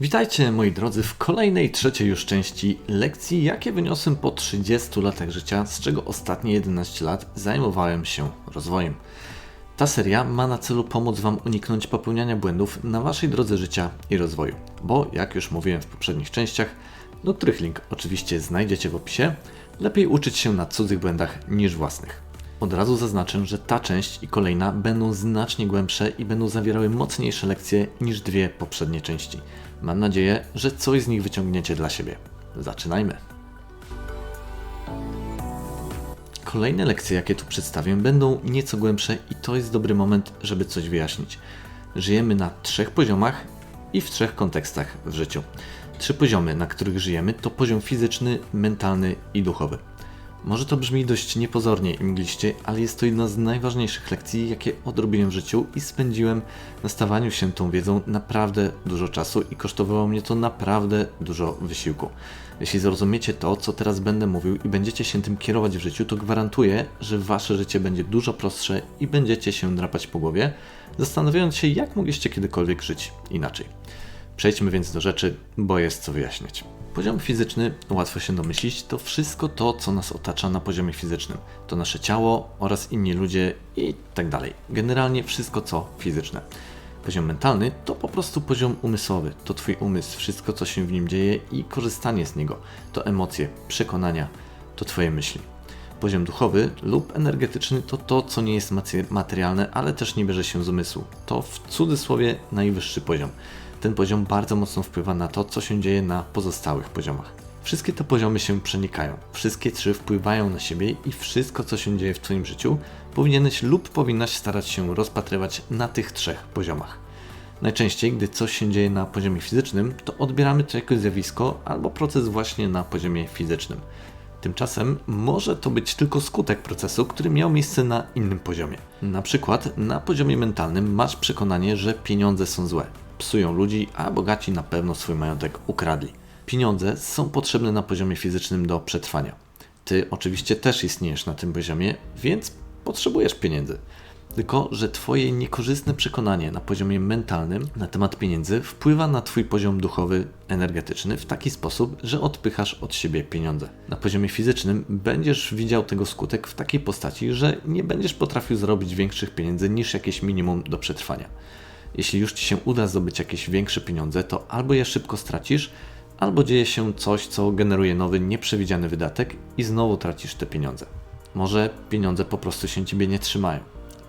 Witajcie moi drodzy w kolejnej, trzeciej już części lekcji, jakie wyniosłem po 30 latach życia, z czego ostatnie 11 lat zajmowałem się rozwojem. Ta seria ma na celu pomóc Wam uniknąć popełniania błędów na Waszej drodze życia i rozwoju, bo jak już mówiłem w poprzednich częściach, do których link oczywiście znajdziecie w opisie, lepiej uczyć się na cudzych błędach niż własnych. Od razu zaznaczę, że ta część i kolejna będą znacznie głębsze i będą zawierały mocniejsze lekcje niż dwie poprzednie części. Mam nadzieję, że coś z nich wyciągniecie dla siebie. Zaczynajmy! Kolejne lekcje, jakie tu przedstawię, będą nieco głębsze i to jest dobry moment, żeby coś wyjaśnić. Żyjemy na trzech poziomach i w trzech kontekstach w życiu. Trzy poziomy, na których żyjemy, to poziom fizyczny, mentalny i duchowy. Może to brzmi dość niepozornie i mgliście, ale jest to jedna z najważniejszych lekcji, jakie odrobiłem w życiu i spędziłem na stawaniu się tą wiedzą naprawdę dużo czasu i kosztowało mnie to naprawdę dużo wysiłku. Jeśli zrozumiecie to, co teraz będę mówił i będziecie się tym kierować w życiu, to gwarantuję, że wasze życie będzie dużo prostsze i będziecie się drapać po głowie, zastanawiając się, jak mogliście kiedykolwiek żyć inaczej. Przejdźmy więc do rzeczy, bo jest co wyjaśniać. Poziom fizyczny, łatwo się domyślić, to wszystko to, co nas otacza na poziomie fizycznym. To nasze ciało oraz inni ludzie i tak dalej. Generalnie wszystko, co fizyczne. Poziom mentalny to po prostu poziom umysłowy. To Twój umysł, wszystko, co się w nim dzieje i korzystanie z niego. To emocje, przekonania, to Twoje myśli. Poziom duchowy lub energetyczny to to, co nie jest materialne, ale też nie bierze się z umysłu. To w cudzysłowie najwyższy poziom ten poziom bardzo mocno wpływa na to, co się dzieje na pozostałych poziomach. Wszystkie te poziomy się przenikają, wszystkie trzy wpływają na siebie i wszystko, co się dzieje w Twoim życiu, powinieneś lub powinnaś starać się rozpatrywać na tych trzech poziomach. Najczęściej, gdy coś się dzieje na poziomie fizycznym, to odbieramy to jako zjawisko albo proces właśnie na poziomie fizycznym. Tymczasem może to być tylko skutek procesu, który miał miejsce na innym poziomie. Na przykład na poziomie mentalnym masz przekonanie, że pieniądze są złe psują ludzi, a bogaci na pewno swój majątek ukradli. Pieniądze są potrzebne na poziomie fizycznym do przetrwania. Ty oczywiście też istniejesz na tym poziomie, więc potrzebujesz pieniędzy. Tylko, że Twoje niekorzystne przekonanie na poziomie mentalnym na temat pieniędzy wpływa na Twój poziom duchowy, energetyczny w taki sposób, że odpychasz od siebie pieniądze. Na poziomie fizycznym będziesz widział tego skutek w takiej postaci, że nie będziesz potrafił zarobić większych pieniędzy niż jakieś minimum do przetrwania jeśli już ci się uda zdobyć jakieś większe pieniądze, to albo je szybko stracisz, albo dzieje się coś, co generuje nowy, nieprzewidziany wydatek i znowu tracisz te pieniądze. Może pieniądze po prostu się ciebie nie trzymają.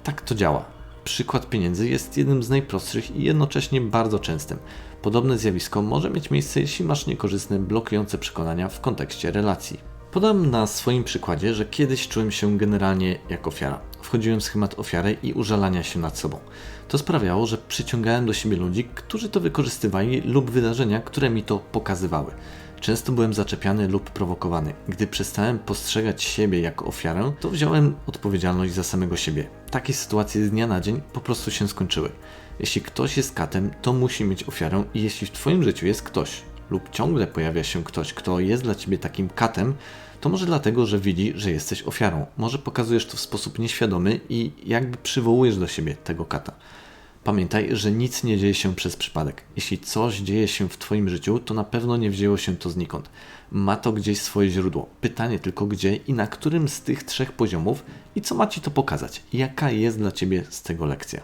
Tak to działa. Przykład pieniędzy jest jednym z najprostszych i jednocześnie bardzo częstym. Podobne zjawisko może mieć miejsce, jeśli masz niekorzystne, blokujące przekonania w kontekście relacji. Podam na swoim przykładzie, że kiedyś czułem się generalnie jak ofiara. Wchodziłem w schemat ofiary i użalania się nad sobą. To sprawiało, że przyciągałem do siebie ludzi, którzy to wykorzystywali lub wydarzenia, które mi to pokazywały. Często byłem zaczepiany lub prowokowany. Gdy przestałem postrzegać siebie jako ofiarę, to wziąłem odpowiedzialność za samego siebie. Takie sytuacje z dnia na dzień po prostu się skończyły. Jeśli ktoś jest katem, to musi mieć ofiarę i jeśli w Twoim życiu jest ktoś lub ciągle pojawia się ktoś, kto jest dla Ciebie takim katem, to może dlatego, że widzi, że jesteś ofiarą. Może pokazujesz to w sposób nieświadomy i jakby przywołujesz do siebie tego kata. Pamiętaj, że nic nie dzieje się przez przypadek. Jeśli coś dzieje się w Twoim życiu, to na pewno nie wzięło się to znikąd. Ma to gdzieś swoje źródło. Pytanie tylko gdzie i na którym z tych trzech poziomów i co ma Ci to pokazać? Jaka jest dla Ciebie z tego lekcja?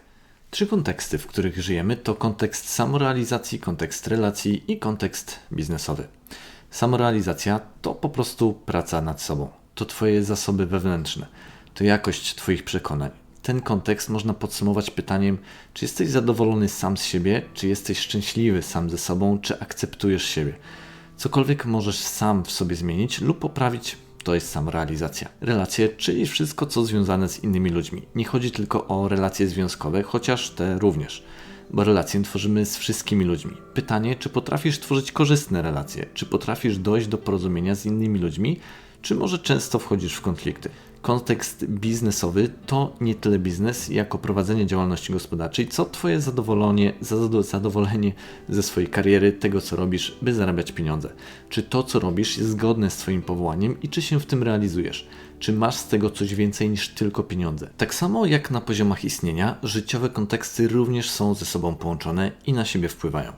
Trzy konteksty, w których żyjemy, to kontekst samorealizacji, kontekst relacji i kontekst biznesowy. Samorealizacja to po prostu praca nad sobą. To Twoje zasoby wewnętrzne. To jakość Twoich przekonań ten kontekst można podsumować pytaniem, czy jesteś zadowolony sam z siebie, czy jesteś szczęśliwy sam ze sobą, czy akceptujesz siebie. Cokolwiek możesz sam w sobie zmienić lub poprawić, to jest samorealizacja. Relacje, czyli wszystko, co związane z innymi ludźmi. Nie chodzi tylko o relacje związkowe, chociaż te również, bo relacje tworzymy z wszystkimi ludźmi. Pytanie, czy potrafisz tworzyć korzystne relacje, czy potrafisz dojść do porozumienia z innymi ludźmi, czy może często wchodzisz w konflikty kontekst biznesowy to nie tyle biznes, jako prowadzenie działalności gospodarczej, co Twoje zadowolenie, zadowolenie ze swojej kariery, tego co robisz, by zarabiać pieniądze. Czy to, co robisz, jest zgodne z Twoim powołaniem i czy się w tym realizujesz? Czy masz z tego coś więcej niż tylko pieniądze? Tak samo jak na poziomach istnienia, życiowe konteksty również są ze sobą połączone i na siebie wpływają.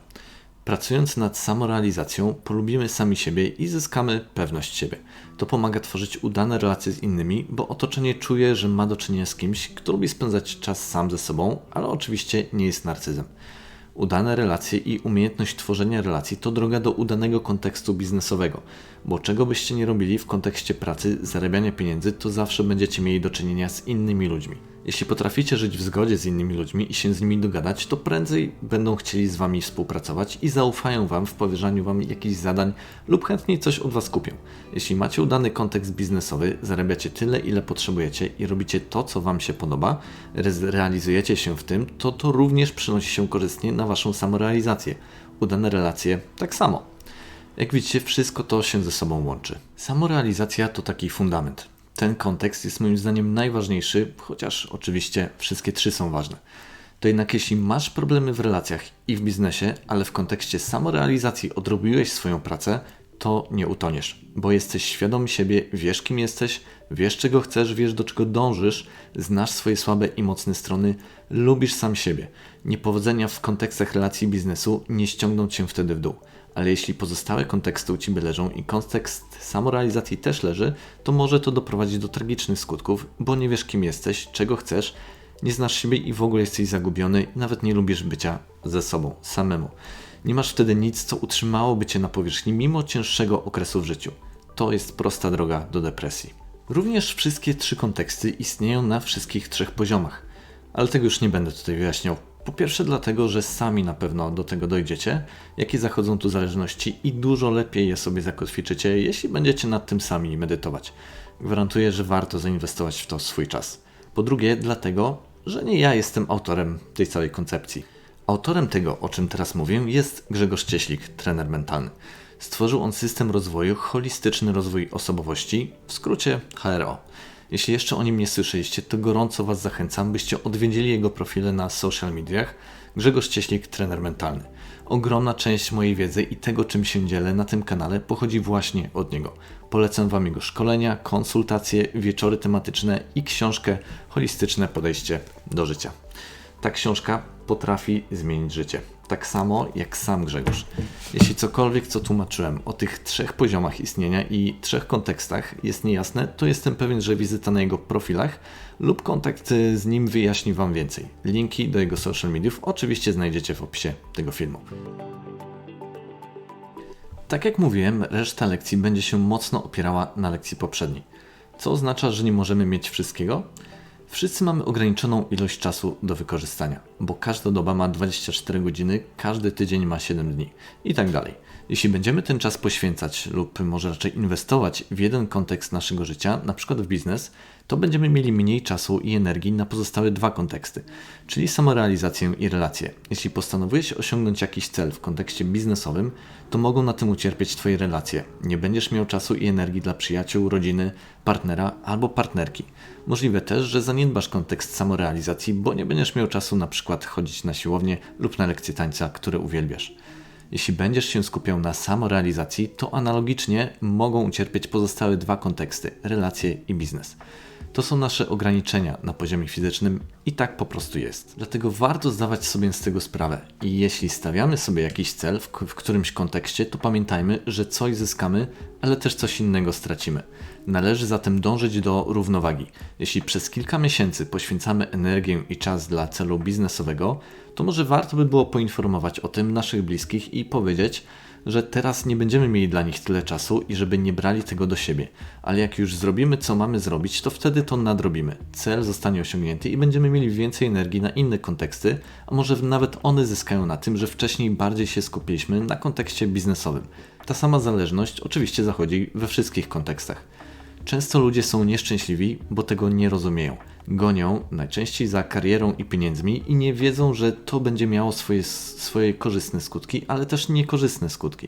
Pracując nad samorealizacją, polubimy sami siebie i zyskamy pewność siebie. To pomaga tworzyć udane relacje z innymi, bo otoczenie czuje, że ma do czynienia z kimś, kto lubi spędzać czas sam ze sobą, ale oczywiście nie jest narcyzem. Udane relacje i umiejętność tworzenia relacji to droga do udanego kontekstu biznesowego, bo czego byście nie robili w kontekście pracy, zarabiania pieniędzy, to zawsze będziecie mieli do czynienia z innymi ludźmi. Jeśli potraficie żyć w zgodzie z innymi ludźmi i się z nimi dogadać, to prędzej będą chcieli z wami współpracować i zaufają wam w powierzaniu wam jakichś zadań lub chętniej coś od was kupią. Jeśli macie udany kontekst biznesowy, zarabiacie tyle, ile potrzebujecie i robicie to, co wam się podoba, realizujecie się w tym, to to również przynosi się korzystnie na waszą samorealizację. Udane relacje tak samo. Jak widzicie, wszystko to się ze sobą łączy. Samorealizacja to taki fundament ten kontekst jest moim zdaniem najważniejszy, chociaż oczywiście wszystkie trzy są ważne. To jednak jeśli masz problemy w relacjach i w biznesie, ale w kontekście samorealizacji odrobiłeś swoją pracę, to nie utoniesz, bo jesteś świadom siebie, wiesz kim jesteś, wiesz czego chcesz, wiesz do czego dążysz, znasz swoje słabe i mocne strony, lubisz sam siebie. Niepowodzenia w kontekstach relacji biznesu nie ściągną cię wtedy w dół ale jeśli pozostałe konteksty u Ciebie leżą i kontekst samorealizacji też leży, to może to doprowadzić do tragicznych skutków, bo nie wiesz kim jesteś, czego chcesz, nie znasz siebie i w ogóle jesteś zagubiony, nawet nie lubisz bycia ze sobą, samemu. Nie masz wtedy nic, co utrzymałoby Cię na powierzchni mimo cięższego okresu w życiu. To jest prosta droga do depresji. Również wszystkie trzy konteksty istnieją na wszystkich trzech poziomach, ale tego już nie będę tutaj wyjaśniał po pierwsze dlatego, że sami na pewno do tego dojdziecie, jakie zachodzą tu zależności i dużo lepiej je sobie zakotwiczycie, jeśli będziecie nad tym sami medytować. Gwarantuję, że warto zainwestować w to swój czas. Po drugie dlatego, że nie ja jestem autorem tej całej koncepcji. Autorem tego, o czym teraz mówię, jest Grzegorz Cieślik, trener mentalny. Stworzył on system rozwoju Holistyczny Rozwój Osobowości, w skrócie HRO. Jeśli jeszcze o nim nie słyszeliście, to gorąco Was zachęcam, byście odwiedzili jego profile na social mediach. Grzegorz Cieślik, trener mentalny. Ogromna część mojej wiedzy i tego, czym się dzielę na tym kanale, pochodzi właśnie od niego. Polecam Wam jego szkolenia, konsultacje, wieczory tematyczne i książkę Holistyczne podejście do życia. Ta książka potrafi zmienić życie tak samo jak sam Grzegorz. Jeśli cokolwiek, co tłumaczyłem o tych trzech poziomach istnienia i trzech kontekstach jest niejasne, to jestem pewien, że wizyta na jego profilach lub kontakt z nim wyjaśni Wam więcej. Linki do jego social mediów oczywiście znajdziecie w opisie tego filmu. Tak jak mówiłem, reszta lekcji będzie się mocno opierała na lekcji poprzedniej. Co oznacza, że nie możemy mieć wszystkiego? Wszyscy mamy ograniczoną ilość czasu do wykorzystania, bo każda doba ma 24 godziny, każdy tydzień ma 7 dni i tak dalej. Jeśli będziemy ten czas poświęcać lub może raczej inwestować w jeden kontekst naszego życia, na przykład w biznes, to będziemy mieli mniej czasu i energii na pozostałe dwa konteksty, czyli samorealizację i relacje. Jeśli postanowiłeś osiągnąć jakiś cel w kontekście biznesowym, to mogą na tym ucierpieć Twoje relacje. Nie będziesz miał czasu i energii dla przyjaciół, rodziny, partnera albo partnerki. Możliwe też, że zaniedbasz kontekst samorealizacji, bo nie będziesz miał czasu na przykład chodzić na siłownię lub na lekcje tańca, które uwielbiasz. Jeśli będziesz się skupiał na samorealizacji, to analogicznie mogą ucierpieć pozostałe dwa konteksty relacje i biznes. To są nasze ograniczenia na poziomie fizycznym i tak po prostu jest. Dlatego warto zdawać sobie z tego sprawę. I jeśli stawiamy sobie jakiś cel w, w którymś kontekście, to pamiętajmy, że coś zyskamy, ale też coś innego stracimy. Należy zatem dążyć do równowagi. Jeśli przez kilka miesięcy poświęcamy energię i czas dla celu biznesowego, to może warto by było poinformować o tym naszych bliskich i powiedzieć, że teraz nie będziemy mieli dla nich tyle czasu i żeby nie brali tego do siebie. Ale jak już zrobimy, co mamy zrobić, to wtedy to nadrobimy. Cel zostanie osiągnięty i będziemy mieli więcej energii na inne konteksty, a może nawet one zyskają na tym, że wcześniej bardziej się skupiliśmy na kontekście biznesowym. Ta sama zależność oczywiście zachodzi we wszystkich kontekstach. Często ludzie są nieszczęśliwi, bo tego nie rozumieją. Gonią najczęściej za karierą i pieniędzmi i nie wiedzą, że to będzie miało swoje, swoje korzystne skutki, ale też niekorzystne skutki.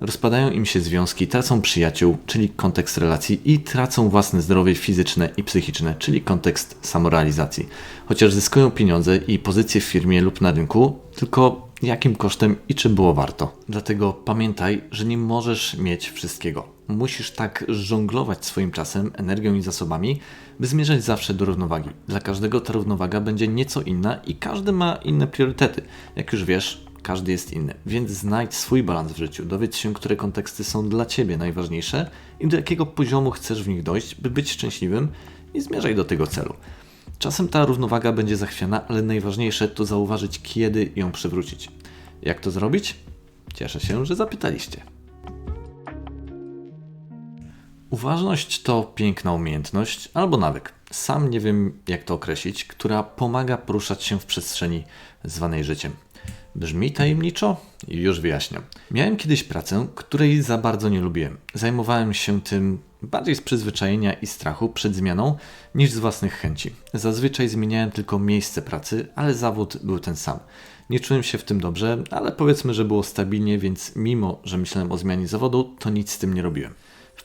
Rozpadają im się związki, tracą przyjaciół, czyli kontekst relacji, i tracą własne zdrowie fizyczne i psychiczne, czyli kontekst samorealizacji. Chociaż zyskują pieniądze i pozycję w firmie lub na rynku, tylko jakim kosztem i czy było warto. Dlatego pamiętaj, że nie możesz mieć wszystkiego. Musisz tak żonglować swoim czasem, energią i zasobami, by zmierzać zawsze do równowagi. Dla każdego ta równowaga będzie nieco inna i każdy ma inne priorytety. Jak już wiesz, każdy jest inny, więc znajdź swój balans w życiu, dowiedz się, które konteksty są dla Ciebie najważniejsze i do jakiego poziomu chcesz w nich dojść, by być szczęśliwym i zmierzaj do tego celu. Czasem ta równowaga będzie zachwiana, ale najważniejsze to zauważyć, kiedy ją przywrócić. Jak to zrobić? Cieszę się, że zapytaliście. Uważność to piękna umiejętność albo nawyk. Sam nie wiem, jak to określić, która pomaga poruszać się w przestrzeni zwanej życiem. Brzmi tajemniczo? Już wyjaśniam. Miałem kiedyś pracę, której za bardzo nie lubiłem. Zajmowałem się tym bardziej z przyzwyczajenia i strachu przed zmianą niż z własnych chęci. Zazwyczaj zmieniałem tylko miejsce pracy, ale zawód był ten sam. Nie czułem się w tym dobrze, ale powiedzmy, że było stabilnie, więc mimo, że myślałem o zmianie zawodu, to nic z tym nie robiłem.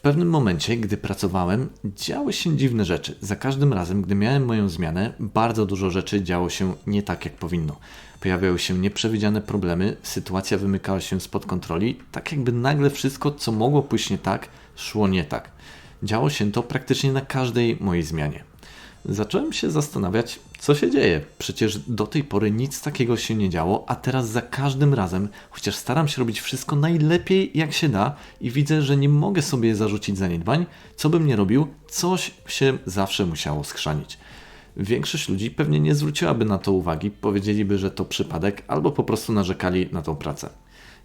Pewnym momencie, gdy pracowałem, działy się dziwne rzeczy. Za każdym razem, gdy miałem moją zmianę, bardzo dużo rzeczy działo się nie tak, jak powinno. Pojawiały się nieprzewidziane problemy, sytuacja wymykała się spod kontroli, tak jakby nagle wszystko, co mogło pójść nie tak, szło nie tak. Działo się to praktycznie na każdej mojej zmianie. Zacząłem się zastanawiać, co się dzieje. Przecież do tej pory nic takiego się nie działo, a teraz za każdym razem, chociaż staram się robić wszystko najlepiej jak się da i widzę, że nie mogę sobie zarzucić zaniedbań, co bym nie robił, coś się zawsze musiało schrzanić. Większość ludzi pewnie nie zwróciłaby na to uwagi, powiedzieliby, że to przypadek, albo po prostu narzekali na tą pracę.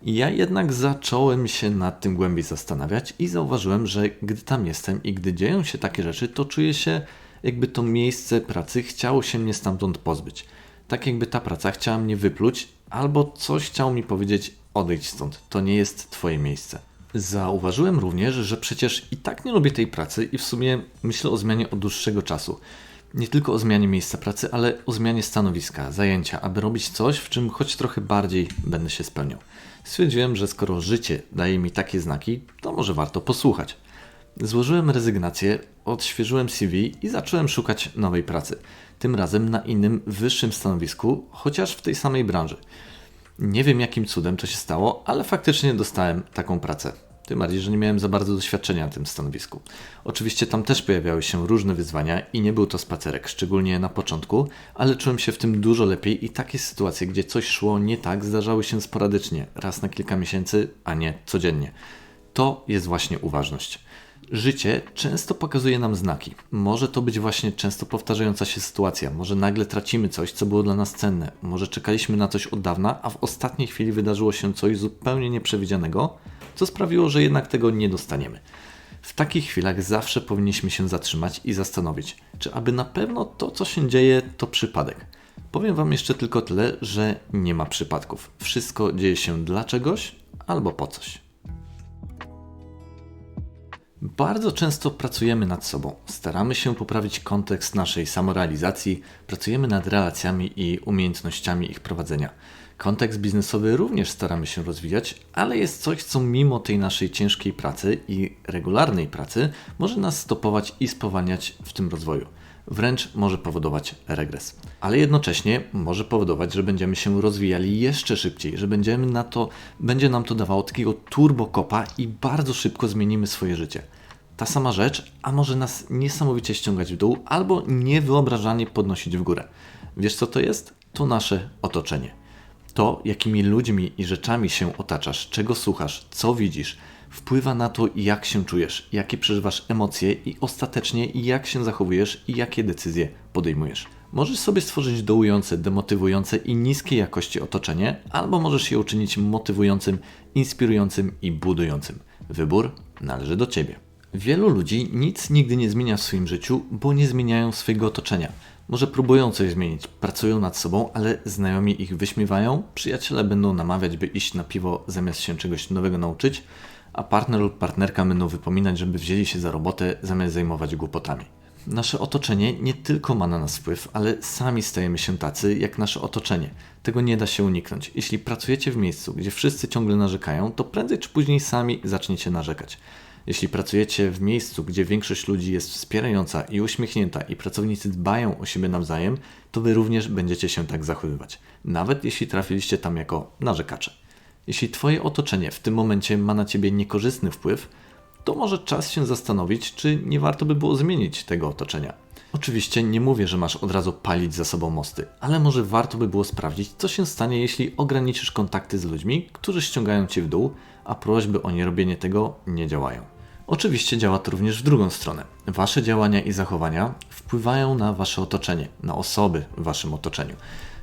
Ja jednak zacząłem się nad tym głębiej zastanawiać i zauważyłem, że gdy tam jestem i gdy dzieją się takie rzeczy, to czuję się jakby to miejsce pracy chciało się mnie stamtąd pozbyć. Tak jakby ta praca chciała mnie wypluć, albo coś chciało mi powiedzieć: odejdź stąd, to nie jest Twoje miejsce. Zauważyłem również, że przecież i tak nie lubię tej pracy i w sumie myślę o zmianie od dłuższego czasu. Nie tylko o zmianie miejsca pracy, ale o zmianie stanowiska, zajęcia, aby robić coś, w czym choć trochę bardziej będę się spełniał. Stwierdziłem, że skoro życie daje mi takie znaki, to może warto posłuchać. Złożyłem rezygnację, odświeżyłem CV i zacząłem szukać nowej pracy. Tym razem na innym, wyższym stanowisku, chociaż w tej samej branży. Nie wiem jakim cudem to się stało, ale faktycznie dostałem taką pracę. Tym bardziej, że nie miałem za bardzo doświadczenia na tym stanowisku. Oczywiście tam też pojawiały się różne wyzwania i nie był to spacerek, szczególnie na początku, ale czułem się w tym dużo lepiej i takie sytuacje, gdzie coś szło nie tak, zdarzały się sporadycznie, raz na kilka miesięcy, a nie codziennie. To jest właśnie uważność. Życie często pokazuje nam znaki. Może to być właśnie często powtarzająca się sytuacja, może nagle tracimy coś, co było dla nas cenne, może czekaliśmy na coś od dawna, a w ostatniej chwili wydarzyło się coś zupełnie nieprzewidzianego, co sprawiło, że jednak tego nie dostaniemy. W takich chwilach zawsze powinniśmy się zatrzymać i zastanowić, czy aby na pewno to, co się dzieje, to przypadek. Powiem Wam jeszcze tylko tyle, że nie ma przypadków. Wszystko dzieje się dla czegoś albo po coś. Bardzo często pracujemy nad sobą, staramy się poprawić kontekst naszej samorealizacji, pracujemy nad relacjami i umiejętnościami ich prowadzenia. Kontekst biznesowy również staramy się rozwijać, ale jest coś, co mimo tej naszej ciężkiej pracy i regularnej pracy może nas stopować i spowalniać w tym rozwoju. Wręcz może powodować regres. Ale jednocześnie może powodować, że będziemy się rozwijali jeszcze szybciej, że będziemy na to, będzie nam to dawało takiego turbokopa i bardzo szybko zmienimy swoje życie ta sama rzecz, a może nas niesamowicie ściągać w dół, albo niewyobrażalnie podnosić w górę. Wiesz co to jest? To nasze otoczenie. To, jakimi ludźmi i rzeczami się otaczasz, czego słuchasz, co widzisz, wpływa na to, jak się czujesz, jakie przeżywasz emocje i ostatecznie jak się zachowujesz i jakie decyzje podejmujesz. Możesz sobie stworzyć dołujące, demotywujące i niskiej jakości otoczenie, albo możesz je uczynić motywującym, inspirującym i budującym. Wybór należy do Ciebie. Wielu ludzi nic nigdy nie zmienia w swoim życiu, bo nie zmieniają swojego otoczenia. Może próbują coś zmienić, pracują nad sobą, ale znajomi ich wyśmiewają, przyjaciele będą namawiać, by iść na piwo zamiast się czegoś nowego nauczyć, a partner lub partnerka będą wypominać, żeby wzięli się za robotę zamiast zajmować głupotami. Nasze otoczenie nie tylko ma na nas wpływ, ale sami stajemy się tacy jak nasze otoczenie. Tego nie da się uniknąć. Jeśli pracujecie w miejscu, gdzie wszyscy ciągle narzekają, to prędzej czy później sami zaczniecie narzekać. Jeśli pracujecie w miejscu, gdzie większość ludzi jest wspierająca i uśmiechnięta i pracownicy dbają o siebie nawzajem, to wy również będziecie się tak zachowywać, nawet jeśli trafiliście tam jako narzekacze. Jeśli Twoje otoczenie w tym momencie ma na Ciebie niekorzystny wpływ, to może czas się zastanowić, czy nie warto by było zmienić tego otoczenia. Oczywiście nie mówię, że masz od razu palić za sobą mosty, ale może warto by było sprawdzić, co się stanie, jeśli ograniczysz kontakty z ludźmi, którzy ściągają cię w dół, a prośby o nierobienie tego nie działają. Oczywiście działa to również w drugą stronę. Wasze działania i zachowania wpływają na wasze otoczenie, na osoby w waszym otoczeniu.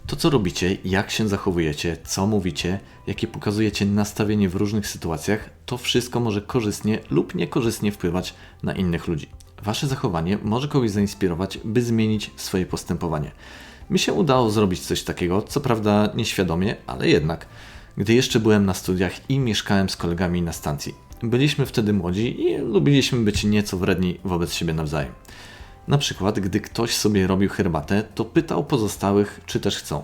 To, co robicie, jak się zachowujecie, co mówicie, jakie pokazujecie nastawienie w różnych sytuacjach, to wszystko może korzystnie lub niekorzystnie wpływać na innych ludzi. Wasze zachowanie może kogoś zainspirować, by zmienić swoje postępowanie. Mi się udało zrobić coś takiego, co prawda nieświadomie, ale jednak, gdy jeszcze byłem na studiach i mieszkałem z kolegami na stacji. Byliśmy wtedy młodzi i lubiliśmy być nieco wredni wobec siebie nawzajem. Na przykład, gdy ktoś sobie robił herbatę, to pytał pozostałych, czy też chcą.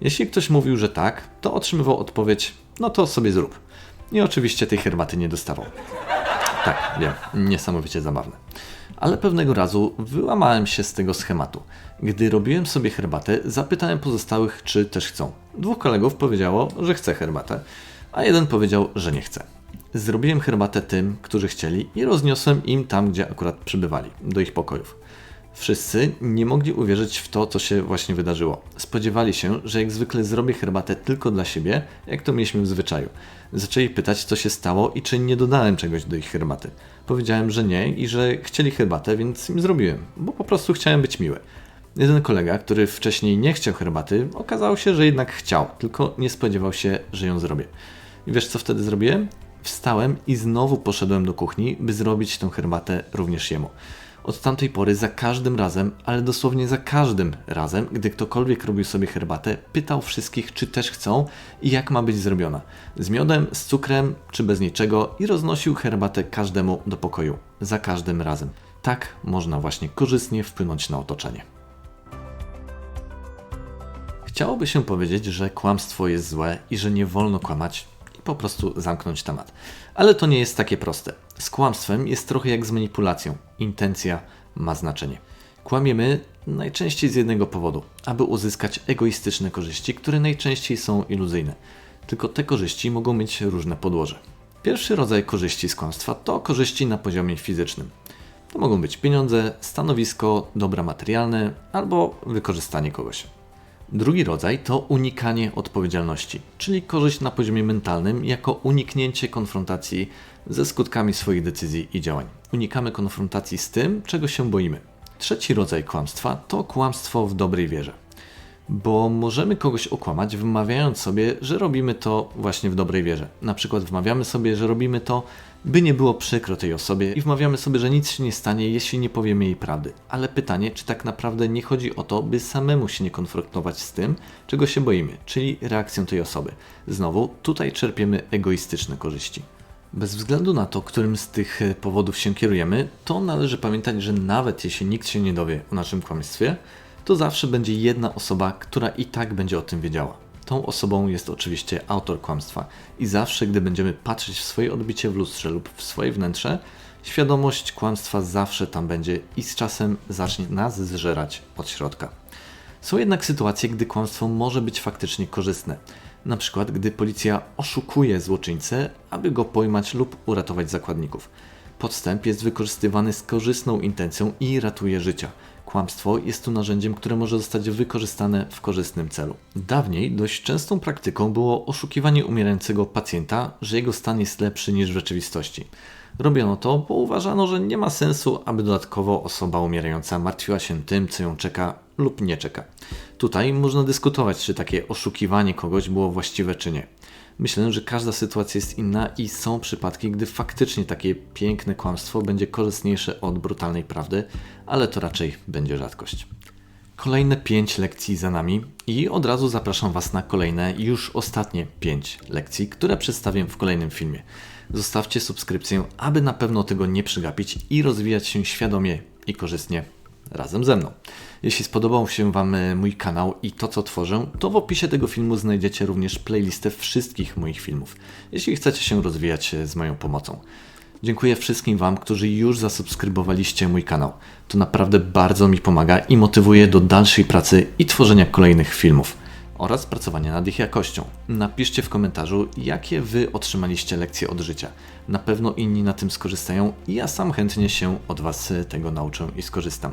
Jeśli ktoś mówił, że tak, to otrzymywał odpowiedź: No to sobie zrób. I oczywiście tej herbaty nie dostawał. Tak, wiem, niesamowicie zabawne. Ale pewnego razu wyłamałem się z tego schematu. Gdy robiłem sobie herbatę, zapytałem pozostałych, czy też chcą. Dwóch kolegów powiedziało, że chce herbatę, a jeden powiedział, że nie chce. Zrobiłem herbatę tym, którzy chcieli i rozniosłem im tam, gdzie akurat przybywali, do ich pokojów. Wszyscy nie mogli uwierzyć w to, co się właśnie wydarzyło. Spodziewali się, że jak zwykle zrobię herbatę tylko dla siebie, jak to mieliśmy w zwyczaju. Zaczęli pytać, co się stało i czy nie dodałem czegoś do ich herbaty. Powiedziałem, że nie i że chcieli herbatę, więc im zrobiłem, bo po prostu chciałem być miły. Jeden kolega, który wcześniej nie chciał herbaty, okazało się, że jednak chciał, tylko nie spodziewał się, że ją zrobię. I wiesz co wtedy zrobiłem? Wstałem i znowu poszedłem do kuchni, by zrobić tę herbatę również jemu. Od tamtej pory za każdym razem, ale dosłownie za każdym razem, gdy ktokolwiek robił sobie herbatę, pytał wszystkich, czy też chcą i jak ma być zrobiona. Z miodem, z cukrem, czy bez niczego i roznosił herbatę każdemu do pokoju. Za każdym razem. Tak można właśnie korzystnie wpłynąć na otoczenie. Chciałoby się powiedzieć, że kłamstwo jest złe i że nie wolno kłamać po prostu zamknąć temat. Ale to nie jest takie proste. Z kłamstwem jest trochę jak z manipulacją. Intencja ma znaczenie. Kłamiemy najczęściej z jednego powodu, aby uzyskać egoistyczne korzyści, które najczęściej są iluzyjne. Tylko te korzyści mogą mieć różne podłoże. Pierwszy rodzaj korzyści z kłamstwa to korzyści na poziomie fizycznym. To mogą być pieniądze, stanowisko, dobra materialne albo wykorzystanie kogoś. Drugi rodzaj to unikanie odpowiedzialności, czyli korzyść na poziomie mentalnym jako uniknięcie konfrontacji ze skutkami swoich decyzji i działań. Unikamy konfrontacji z tym, czego się boimy. Trzeci rodzaj kłamstwa to kłamstwo w dobrej wierze. Bo możemy kogoś okłamać, wmawiając sobie, że robimy to właśnie w dobrej wierze. Na przykład wmawiamy sobie, że robimy to, by nie było przykro tej osobie i wmawiamy sobie, że nic się nie stanie, jeśli nie powiemy jej prawdy. Ale pytanie, czy tak naprawdę nie chodzi o to, by samemu się nie konfrontować z tym, czego się boimy, czyli reakcją tej osoby. Znowu, tutaj czerpiemy egoistyczne korzyści. Bez względu na to, którym z tych e, powodów się kierujemy, to należy pamiętać, że nawet jeśli nikt się nie dowie o naszym kłamstwie, to zawsze będzie jedna osoba, która i tak będzie o tym wiedziała. Tą osobą jest oczywiście autor kłamstwa i zawsze, gdy będziemy patrzeć w swoje odbicie w lustrze lub w swoje wnętrze, świadomość kłamstwa zawsze tam będzie i z czasem zacznie nas zżerać od środka. Są jednak sytuacje, gdy kłamstwo może być faktycznie korzystne. Na przykład, gdy policja oszukuje złoczyńcę, aby go pojmać lub uratować zakładników. Podstęp jest wykorzystywany z korzystną intencją i ratuje życia. Kłamstwo jest tu narzędziem, które może zostać wykorzystane w korzystnym celu. Dawniej dość częstą praktyką było oszukiwanie umierającego pacjenta, że jego stan jest lepszy niż w rzeczywistości. Robiono to, bo uważano, że nie ma sensu, aby dodatkowo osoba umierająca martwiła się tym, co ją czeka lub nie czeka. Tutaj można dyskutować, czy takie oszukiwanie kogoś było właściwe, czy nie. Myślę, że każda sytuacja jest inna i są przypadki, gdy faktycznie takie piękne kłamstwo będzie korzystniejsze od brutalnej prawdy, ale to raczej będzie rzadkość. Kolejne 5 lekcji za nami i od razu zapraszam Was na kolejne, już ostatnie 5 lekcji, które przedstawię w kolejnym filmie. Zostawcie subskrypcję, aby na pewno tego nie przegapić i rozwijać się świadomie i korzystnie razem ze mną. Jeśli spodobał się Wam e, mój kanał i to, co tworzę, to w opisie tego filmu znajdziecie również playlistę wszystkich moich filmów, jeśli chcecie się rozwijać e, z moją pomocą. Dziękuję wszystkim Wam, którzy już zasubskrybowaliście mój kanał. To naprawdę bardzo mi pomaga i motywuje do dalszej pracy i tworzenia kolejnych filmów oraz pracowania nad ich jakością. Napiszcie w komentarzu, jakie Wy otrzymaliście lekcje od życia. Na pewno inni na tym skorzystają i ja sam chętnie się od Was e, tego nauczę i skorzystam.